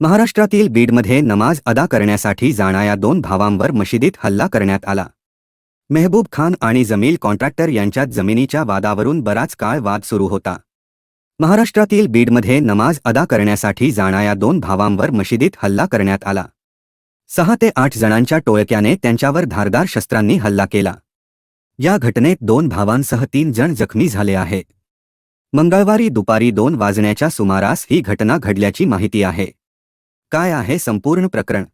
महाराष्ट्रातील बीडमध्ये नमाज अदा करण्यासाठी जाणाऱ्या दोन भावांवर मशिदीत हल्ला करण्यात आला. मेहबूब खान आणि जमील कॉन्ट्रॅक्टर यांच्यात जमिनीच्या वादावरून बराच काळ वाद सुरू होता. महाराष्ट्रातील बीडमध्ये नमाज अदा करण्यासाठी जाणाऱ्या दोन भावांवर मशिदीत हल्ला करण्यात आला. सहा ते आठ जणांच्या टोळक्याने त्यांच्यावर धारदार शस्त्रांनी हल्ला केला. या घटनेत दोन भावांसह तीन जण जखमी झाले आहेत. मंगळवारी दुपारी दोन वाजण्याच्या सुमारास ही घटना घडल्याची माहिती आहे. काय आहे संपूर्ण प्रकरण?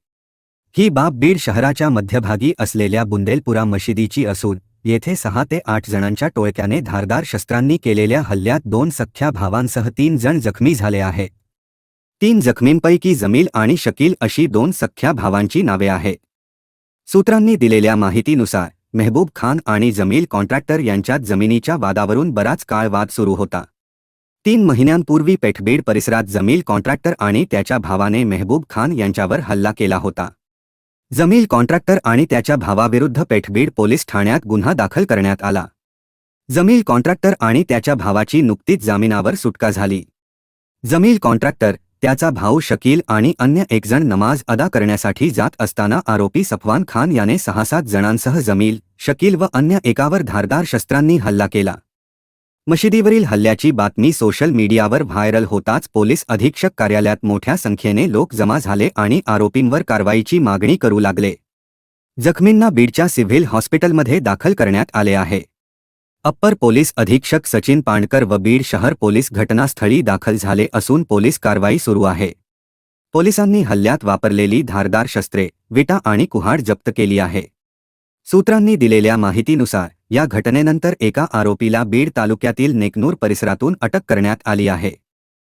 ही बाब बीड शहराच्या मध्यभागी असलेल्या बुंदेलपुरा मशिदीची असून येथे सहा ते आठ जणांच्या टोळक्याने धारदार शस्त्रांनी केलेल्या हल्ल्यात दोन सख्ख्या भावांसह तीन जण जखमी झाले आहेत. तीन जखमींपैकी जमील आणि शकील अशी दोन सख्ख्या भावांची नावे आहेत. सूत्रांनी दिलेल्या माहितीनुसार मेहबूब खान आणि जमील कॉन्ट्रॅक्टर यांच्यात जमिनीच्या वादावरून बराच काळ वाद सुरू होता. तीन महिन्यांपूर्वी पेठबीड परिसरात जमील कॉन्ट्रॅक्टर आणि त्याच्या भावाने मेहबूब खान यांच्यावर हल्ला केला होता. जमील कॉन्ट्रॅक्टर आणि त्याच्या भावाविरुद्ध पेठबीड पोलीस ठाण्यात गुन्हा दाखल करण्यात आला. जमील कॉन्ट्रॅक्टर आणि त्याच्या भावाची नुकतीच जामिनावर सुटका झाली. जमील कॉन्ट्रॅक्टर त्याचा भाऊ शकील आणि अन्य एकजण नमाज अदा करण्यासाठी जात असताना आरोपी सफवान खान याने सहा सात जणांसह जमील शकील व अन्य एकावर धारदार शस्त्रांनी हल्ला केला. मशिदीवरील हल्ल्याची बातमी सोशल मीडियावर व्हायरल होताच पोलीस अधीक्षक कार्यालयात मोठ्या संख्येने लोक जमा झाले आणि आरोपींवर कारवाईची मागणी करू लागले. जखमींना बीडच्या सिव्हिल हॉस्पिटलमध्ये दाखल करण्यात आले आहे. अप्पर पोलीस अधीक्षक सचिन पाणकर व बीड शहर पोलीस घटनास्थळी दाखल झाले असून पोलीस कारवाई सुरू आहे. पोलिसांनी हल्ल्यात वापरलेली धारदार शस्त्रे विटा आणि कुहाड जप्त केली आहे. सूत्रांनी दिलेल्या माहितीनुसार या घटनेनंतर एका आरोपीला बीड तालुक्यातील नेकनूर परिसरातून अटक करण्यात आली आहे.